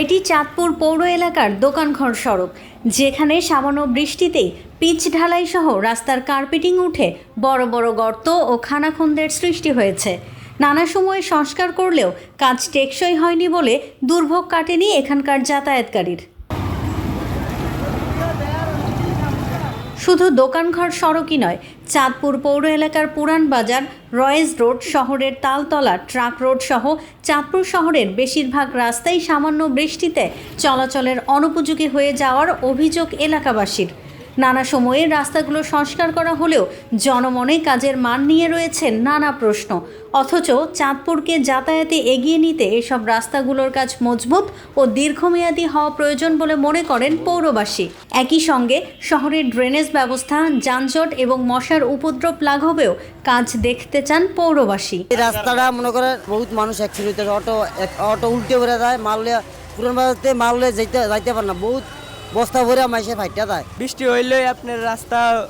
এটি চাঁদপুর পৌর এলাকার দোকানঘর সড়ক। যেখানে সামান্য বৃষ্টিতেই পিচ ঢালাই সহ রাস্তার কার্পেটিং উঠে বড় বড় গর্ত ও খানাখন্দের সৃষ্টি হয়েছে। নানা সময়ে সংস্কার করলেও কাজ টেকসই হয়নি বলে দুর্ভোগ কাটেনি এখানকার যাতায়াতকারীর। শুধু দোকানঘর সড়কই নয়, চাঁদপুর পৌর এলাকার পুরান বাজার রয়েজ রোড শহরের তালতলা, ট্রাক রোড সহ চাঁদপুর শহরের বেশিরভাগ রাস্তাই সামান্য বৃষ্টিতে চলাচলের অনুপযোগী হয়ে যাওয়ার অভিযোগ এলাকাবাসীর। নানা সময়ে রাস্তাগুলো সংস্কার করা হলেও জনমনে কাজের মান নিয়ে রয়েছে নানা প্রশ্ন। অথচ চাঁদপুরকে যাতায়াতে এগিয়ে নিতে এসব রাস্তাগুলোর কাজ মজবুত ও দীর্ঘমেয়াদী হওয়া প্রয়োজন বলে মনে করেন পৌরবাসী। একই সঙ্গে শহরের ড্রেনেজ ব্যবস্থা, যানজট এবং মশার উপদ্রব লাঘবেও কাজ দেখতে চান পৌরবাসী। রাস্তাটা মনে করে বহুত মানুষ অটো অটো উল্টে করে যায় মারলে পুরান বাজারতে মারলে যাইতে যাইতে পারে না। বহুত বস্তা ভরে মাইসে ফাইটা যায় বৃষ্টি হইলেই আপনার রাস্তা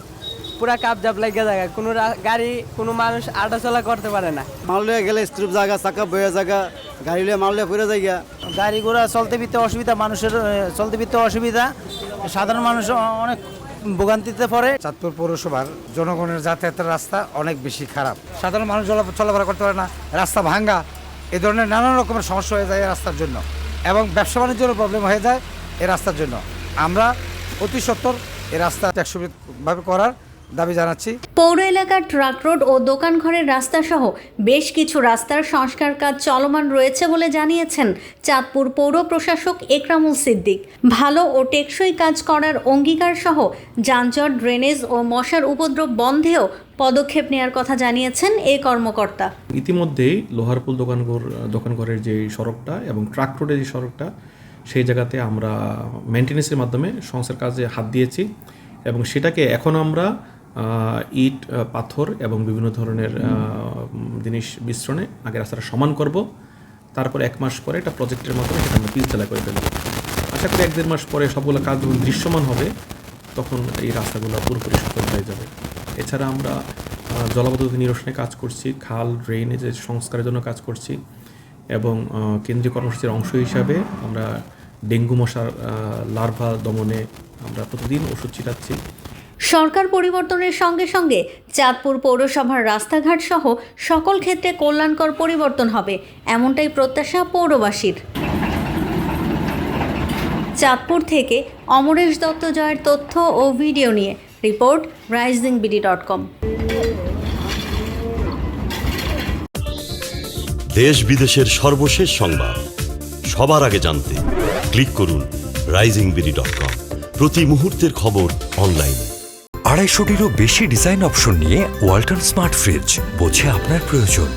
পুরা কাপ জাপ লাগে যায়। কোনো গাড়ি কোনো মানুষ আটাচলা করতে পারে না। মারলে গেলে স্ট্রিপ জায়গা চাকা বয়ে জায়গা গাড়ি লিয়ে মারলে ফিরে যাই গিয়া গাড়ি ঘোড়া চলতে ফিরতে অসুবিধা মানুষের চলতে ফিরতে অসুবিধা। সাধারণ মানুষ অনেক ভোগান্তিতে পড়ে। চাঁদপুর পৌরসভার জনগণের যাতায়াতের রাস্তা অনেক বেশি খারাপ। সাধারণ মানুষ চলা- চলাফেরা করতে পারে না। রাস্তা ভাঙ্গা। এ ধরনের নানান রকমের সমস্যা হয়ে যায় রাস্তার জন্য। এবং ব্যবসা বাণিজ্যেরও প্রবলেম হয়ে যায় এই রাস্তার জন্য। আমরা অতি সত্তর এই রাস্তা টেকসইভাবে করার দাবি জানাচ্ছি। পৌর এলাকার ট্রাক রোড ও দোকানঘরের রাস্তা সহ বেশ কিছু রাস্তার সংস্কার কাজ চলমান রয়েছে বলে জানিয়েছেন চাঁদপুর পৌর প্রশাসক একরামুল সিদ্দিক। ভালো ও টেকসই কাজ করার অঙ্গীকার সহ যানজট ড্রেনেজ ও মশার উপদ্রব বন্ধেও পদক্ষেপ নেওয়ার কথা জানিয়েছেন এই কর্মকর্তা। ইতিমধ্যেই লোহারপুল দোকানঘর দোকানঘরের যে সড়কটা এবং ট্রাক রোডের যে সড়কটা সেই জায়গাতে আমরা মেনটেন্যান্সের মাধ্যমে সংস্কার কাজে হাত দিয়েছি এবং সেটাকে এখন আমরা ইট পাথর এবং বিভিন্ন ধরনের জিনিস মিশ্রণে আগে রাস্তাটা সমান করব। তারপর এক মাস পরে একটা প্রজেক্টের মাধ্যমে সেটা আমরা পিচতলা করে ফেলব। আশা করি এক দেড় মাস পরে সবগুলো কাজ যখন দৃশ্যমান হবে তখন এই রাস্তাগুলো পুরোপুরি সফল হয়ে যাবে। এছাড়া আমরা জলাবদ্ধতা নিরসনে কাজ করছি খাল ড্রেনে যে সংস্কারের জন্য কাজ করছি। এবং কেন্দ্রীয় কর্মসূচির অংশ হিসাবে আমরা ডেঙ্গু মশার লার্ভা দমনে আমরা প্রতিদিন ওষুধ ছিটাচ্ছি। সরকার পরিবর্তনের সঙ্গে সঙ্গে চাঁদপুর পৌরসভার রাস্তাঘাট সহ সকল ক্ষেত্রে কল্যাণকর পরিবর্তন হবে, এমনটাই প্রত্যাশা পৌরবাসীর। চাঁদপুর থেকে অমরেশ দত্ত জয়ের তথ্য ও ভিডিও নিয়ে report rising BD dot com. দেশ বিদেশের সর্বশেষ সংবাদ। সবার আগে জানতে ক্লিক করুন রাইজিং বিডি ডট কম প্রতি মুহূর্তের খবর অনলাইনে আড়াইশোটিরও বেশি ডিজাইন অপশন নিয়ে ওয়াল্টন স্মার্ট ফ্রিজ, বোঝে আপনার প্রয়োজন।